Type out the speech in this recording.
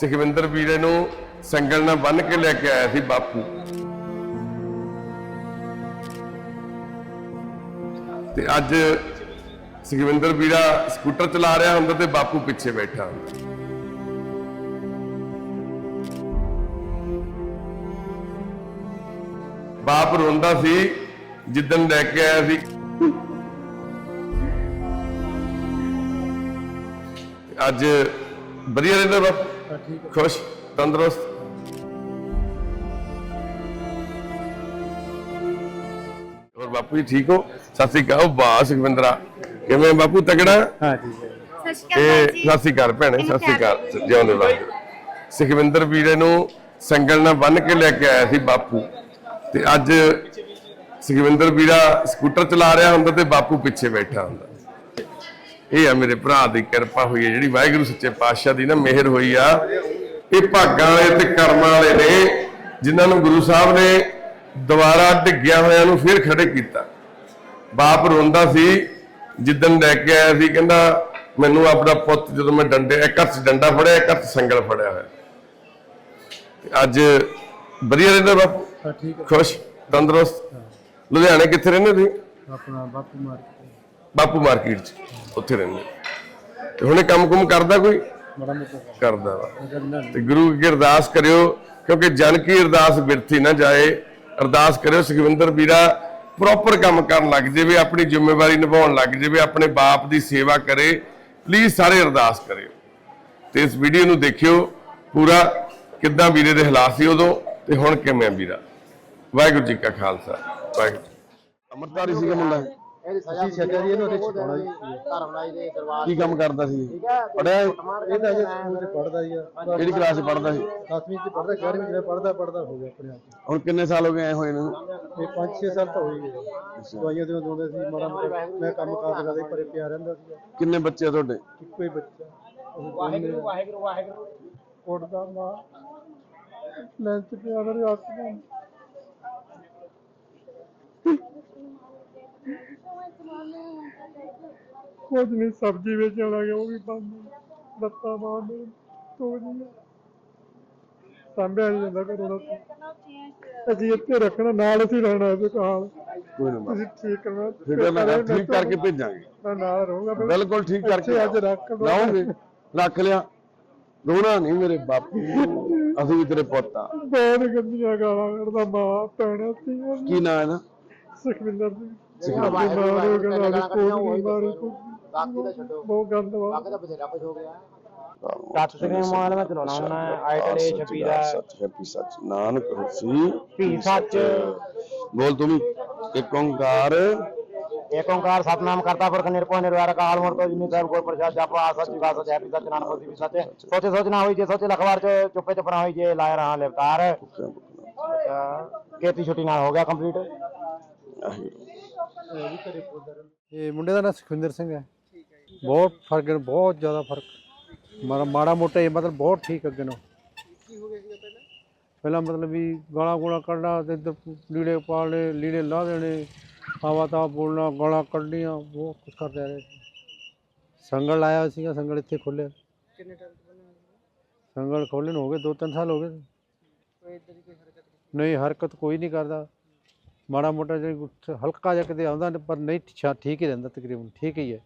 ਸੁਖਵਿੰਦਰ ਵੀਰੇ ਨੂੰ ਸੰਗਲ ਨਾਲ ਬੰਨ ਕੇ ਲੈ ਕੇ ਆਇਆ ਸੀ ਬਾਪੂ। ਤੇ ਅੱਜ ਸੁਖਵਿੰਦਰ ਵੀਰਾ ਸਕੂਟਰ ਚਲਾ ਰਿਹਾ ਹੁੰਦਾ ਤੇ ਬਾਪੂ ਪਿੱਛੇ ਬੈਠਾ ਹੁੰਦਾ। ਬਾਪ ਰੋਂਦਾ ਸੀ, ਜਿੱਦਣ ਲੈ ਕੇ ਆਇਆ ਸੀ। ਅੱਜ ਵਧੀਆ ਰਹਿੰਦਾ ਬਾਪੂ। ਖੁਸ਼ ਤੰਦਰੁਸਤ। ਹੋਰ ਬਾਪੂ ਜੀ ਠੀਕ ਹੋ? ਸਤਿ ਸ੍ਰੀ ਅਕਾਲ। ਵਾਹ ਸੁਖਵਿੰਦਰਾ। ਕਿਵੇਂ ਬਾਪੂ ਤਗੜਾ ਹਾਂ ਠੀਕ ਹੈ। ਸਤਿ ਸ਼੍ਰੀ ਤੇ ਅਕਾਲ ਜੀ। ਸਤਿ ਸ੍ਰੀ ਅਕਾਲ ਭੈਣੇ ਸਤਿ ਸ੍ਰੀ ਅਕਾਲ। ਜਿਉਂਦੇ ਵਾਹ ਸੁਖਵਿੰਦਰ ਵੀਰੇ ਨੂੰ ਸੰਗਲ ਨਾਲ ਬੰਨ ਕੇ ਲੈ ਕੇ ਆਇਆ ਸੀ ਬਾਪੂ। ਤੇ ਅੱਜ ਸੁਖਵਿੰਦਰ ਵੀਰਾ ਸਕੂਟਰ ਚਲਾ ਰਿਹਾ ਹੁੰਦਾ ਤੇ ਬਾਪੂ ਪਿੱਛੇ ਬੈਠਾ ਹੁੰਦਾ। ਇਹ ਆ ਮੇਰੇ ਭਰਾ ਦੀ ਕਿਰਪਾ ਹੋਈ ਹੈ ਜਿਹੜੀ ਵਾਹਿਗੁਰੂ ਸੱਚੇ ਪਾਤਸ਼ਾਹ ਦੀ ਨਾ ਮਿਹਰ ਹੋਈ ਆ। ਇਹ ਭਾਗਾਂ ਵਾਲੇ ਤੇ ਕਰਮਾਂ ਵਾਲੇ ਨੇ ਜਿਨ੍ਹਾਂ ਨੂੰ ਗੁਰੂ ਸਾਹਿਬ ਨੇ ਦੁਬਾਰਾ ਡਿੱਗਿਆ ਹੋਇਆਂ ਨੂੰ ਫਿਰ ਖੜੇ ਕੀਤਾ। ਬਾਪ ਰੋਂਦਾ ਸੀ ਜਿੱਦਣ ਲੈ ਕੇ ਆਇਆ ਸੀ ਕਹਿੰਦਾ ਮੈਨੂੰ ਆਪਣਾ ਪੁੱਤ ਜਦੋਂ ਮੈਂ ਡੰਡੇ ਇੱਕ ਹੱਥ ਡੰਡਾ ਫੜਿਆ ਇੱਕ ਹੱਥ ਸੰਗਲ ਫੜਿਆ ਹੋਇਆ। ਅੱਜ ਵਧੀਆ ਰਹਿੰਦਾ ਬਾਪੂ? ਠੀਕ ਹੈ ਖੁਸ਼? ਤੰਦਰੁਸਤ? ਲੁਧਿਆਣੇ ਕਿੱਥੇ ਰਹਿੰਦੇ ਤੁਸੀਂ? ਆਪਣਾ ਬਾਪੂ ਮਾਰ ਬਾਪੂ ਮਾਰਕੀਟ 'ਚ, ਉੱਥੇ ਰਹਿੰਦੇ ਤੇ ਹੁਣੇ ਕੰਮ ਕੁਮ ਕਰਦਾ ਕੋਈ? ਕਰਦਾ ਵਾ। ਤੇ ਗੁਰੂ ਅੱਗੇ ਅਰਦਾਸ ਕਰਿਓ, ਕਿਉਂਕਿ ਜਨ ਕੀ ਅਰਦਾਸ ਬਿਰਥੀ ਨਾ ਜਾਏ, ਅਰਦਾਸ ਕਰਿਓ ਸੁਖਵਿੰਦਰ ਵੀਰਾ ਪ੍ਰੋਪਰ ਕੰਮ ਕਰਨ ਲੱਗ ਜਾਵੇ, ਆਪਣੀ ਜ਼ਿੰਮੇਵਾਰੀ ਨਿਭਾਉਣ ਲੱਗ ਜਾਵੇ, ਆਪਣੇ ਬਾਪ ਦੀ ਸੇਵਾ ਕਰੇ ਪਲੀਜ਼ ਸਾਰੇ ਅਰਦਾਸ ਕਰਿਓ। ਤੇ ਇਸ ਵੀਡੀਓ ਨੂੰ ਦੇਖਿਓ, ਪੂਰਾ ਕਿੱਦਾਂ ਵੀਰੇ ਦੇ ਹਾਲਾਤ ਸੀ ਉਦੋਂ, ਤੇ ਹੁਣ ਕਿਵੇਂ ਆ ਵੀਰਾ? ਵਾਹਿਗੁਰੂ ਜੀ ਕਾ ਖਾਲਸਾ, ਵਾਹਿਗੁਰੂ ਅਮਰਤਾਰੀ ਸੀਗਾ ਮੁੰਡਾ ਅਸੀਂ ਛੱਡਿਆ ਜੀ ਇਹਨੂੰ ਉਹਦੇ ਛਡਾਉਣਾ ਜੀ। ਧਰਮਰਾਜ ਦੇ ਦਰਬਾਰ ਕੀ ਕੰਮ ਕਰਦਾ ਸੀ? ਪੜਿਆ? ਇਹ ਤਾਂ ਅਜੇ ਸਕੂਲ ਚ ਪੜਦਾ ਹੀ ਆ। ਕਿਹੜੀ ਕਲਾਸ 'ਚ ਪੜਦਾ ਸੀ? 10ਵੀਂ ਚ ਪੜਦਾ 11ਵੀਂ ਚ ਪੜਦਾ ਪੜਦਾ ਹੋ ਗਿਆ ਆਪਣੇ ਆਪ। ਹੁਣ ਕਿੰਨੇ ਸਾਲ ਹੋ ਗਏ ਆਏ ਹੋਏ ਨੂੰ? ਇਹ 5-6 ਸਾਲ ਤਾਂ ਹੋ ਹੀ ਗਏ। ਦਵਾਈਆਂ ਦੇ ਦੋਂਦੇ ਸੀ ਮਾੜਾ ਮੋਟਾ। ਮੈਂ ਕੰਮ ਕਾਰ ਕਰਦਾ ਸੀ ਪਰੇ ਪਿਆ ਰਹਿੰਦਾ ਸੀ। ਕਿੰਨੇ ਬੱਚੇ ਆ ਤੁਹਾਡੇ? ਇੱਕੋ ਹੀ ਬੱਚਾ। ਵਾਹਿਗੁਰੂ ਵਾਹਿਗੁਰੂ ਵਾਹਿਗੁਰੂ। ਉੱਡਦਾ ਮਾਂ। ਲੈਂਚ ਪਿਆ ਮੇਰੇ ਹੱਥ ਕੁਝ ਨਹੀਂ ਸਬਜ਼ੀ ਵੇਚਣ ਲੱਗੇ ਉਹ ਵੀ ਬੰਦ ਲੱਤਾਂ ਬਾਹਰ ਤੋ ਜੀ ਸੰਭਿਆ ਨਹੀਂ ਜਾਂਦਾ ਕਰੋਨਾ ਅਸੀਂ ਇੱਥੇ ਰੱਖਣਾ ਨਾਲ ਅਸੀਂ ਰਹਿਣਾ ਇਸ ਕਾਲ। ਕੋਈ ਨਾ ਤੁਸੀਂ ਠੀਕ ਕਰਨਾ। ਫਿਕਰ ਨਾ ਕਰ ਠੀਕ ਕਰਕੇ ਭੇਜਾਂਗੇ। ਮੈਂ ਨਾਲ ਰਹੂੰਗਾ ਫਿਰ। ਬਿਲਕੁਲ ਠੀਕ ਕਰਕੇ। ਇੱਥੇ ਅੱਜ ਰੱਖ ਲਓ। ਲਾਉਂਗੇ। ਰੱਖ ਲਿਆ। ਰੋਣਾ ਨਹੀਂ ਮੇਰੇ ਬਾਪੂ। ਅਸੀਂ ਵੀ ਤੇਰੇ ਪੁੱਤ ਆ। ਬਹੁਤ ਗੰਦੀਆਂ ਗਾਲਾਂ ਕੱਢਦਾ ਮਾਂ ਭੈਣਾਂ ਸੀ ਕੀ ਨਾਂ ਹੈ ਨਾ? ਸੁਖਵਿੰਦਰ ਸਿੰਘ। ਸੁਖਵਿੰਦਰ ਮਾਂ ਨੂੰ ਗਾਲਾਂ ਕੋਈ ਮਾਰੀ ਬਾਕੀ ਦਾ ਛੱਡੋ ਬਹੁਤ ਗੰਦ ਵਾ ਬਾਕੀ ਦਾ ਬਥੇਰਾ ਕੁਝ ਹੋ ਗਿਆ ਟੱਚ ਸਕਰੀਨ ਮੋਬਾਈਲ ਮੈਂ ਚਲਾਉਣਾ ਹੁੰਦਾ ਆਈਟਲ ਏ 26 ਦਾ ਸੱਚ ਹੈਪੀ ਸੱਚ ਨਾਨਕ ਹੋਸੀ ਭੀ ਸੱਚ ਬੋਲ ਤੂੰ ਵੀ ਇੱਕ ਓੰਕਾਰ ਏਕ ਓੰਕਾਰ ਸਤਨਾਮ ਕਰਤਾ ਪੁਰਖ ਨਿਰਭਉ ਨਿਰਵੈਰ ਕਾਲ ਮੂਰਤ ਜਿਨੀ ਸਾਹਿਬ ਕੋਈ ਪ੍ਰਸਾਦ ਜਪਾ ਸੱਚ ਦਾ ਸੱਚ ਹੈਪੀ ਸੱਚ ਨਾਨਕ ਹੋਸੀ ਵੀ ਸੱਚ ਸੋਚੇ ਸੋਚ ਨਾ ਹੋਈ ਜੇ ਸੋਚੇ ਲਖਵਾਰ ਚ ਚੁੱਪੇ ਚੁੱਪ ਨਾ ਹੋਈ ਜੇ ਲਾਇ ਰਹਾ ਲਿਵਤਾਰ ਕੇਤੀ ਛੁੱਟੀ ਨਾਲ ਹੋ ਗਿਆ ਕੰਪਲੀਟ ਇਹ ਮੁੰਡੇ ਦਾ ਨਾਮ ਸੁਖਵਿੰਦਰ ਸਿੰਘ ਹੈ। ਬਹੁਤ ਫ਼ਰਕ ਹੈ ਬਹੁਤ ਜ਼ਿਆਦਾ ਫ਼ਰਕ। ਮਾੜਾ ਮਾੜਾ ਮੋਟਾ ਇਹ ਮਤਲਬ ਬਹੁਤ ਠੀਕ ਅੱਗੇ ਨੂੰ ਪਹਿਲਾਂ? ਮਤਲਬ ਵੀ ਗਾਲਾਂ ਗੋਲਾਂ ਕੱਢਣਾ ਤੇ ਇੱਧਰ ਲੀੜੇ ਪਾਲਣੇ ਲੀੜੇ ਲਾ ਦੇਣੇ ਆਵਾ ਤਾਂ ਬੋਲਣਾ ਗਾਲਾਂ ਕੱਢਣੀਆਂ ਬਹੁਤ ਕੁਝ ਕਰਦੇ ਰਹੇ ਸੰਗਲ ਲਾਇਆ ਹੋਇਆ ਸੀਗਾ ਸੰਗਲ ਇੱਥੇ ਖੋਲਿਆ। ਕਿੰਨੇ ਟਾਈਮ ਸੰਗਲ ਖੋਲ੍ਹੇ ਨੂੰ ਹੋ ਗਏ 2-3 ਸਾਲ ਹੋ ਗਏ। ਨਹੀਂ ਹਰਕਤ ਕੋਈ ਨਹੀਂ ਕਰਦਾ। ਮਾੜਾ ਮੋਟਾ ਜਿਹਾ ਹਲਕਾ ਜਿਹਾ ਕਿਤੇ ਆਉਂਦਾ ਪਰ ਨਹੀਂ ਠੀਕ ਹੀ ਰਹਿੰਦਾ ਤਕਰੀਬਨ, ਠੀਕ ਹੀ ਹੈ।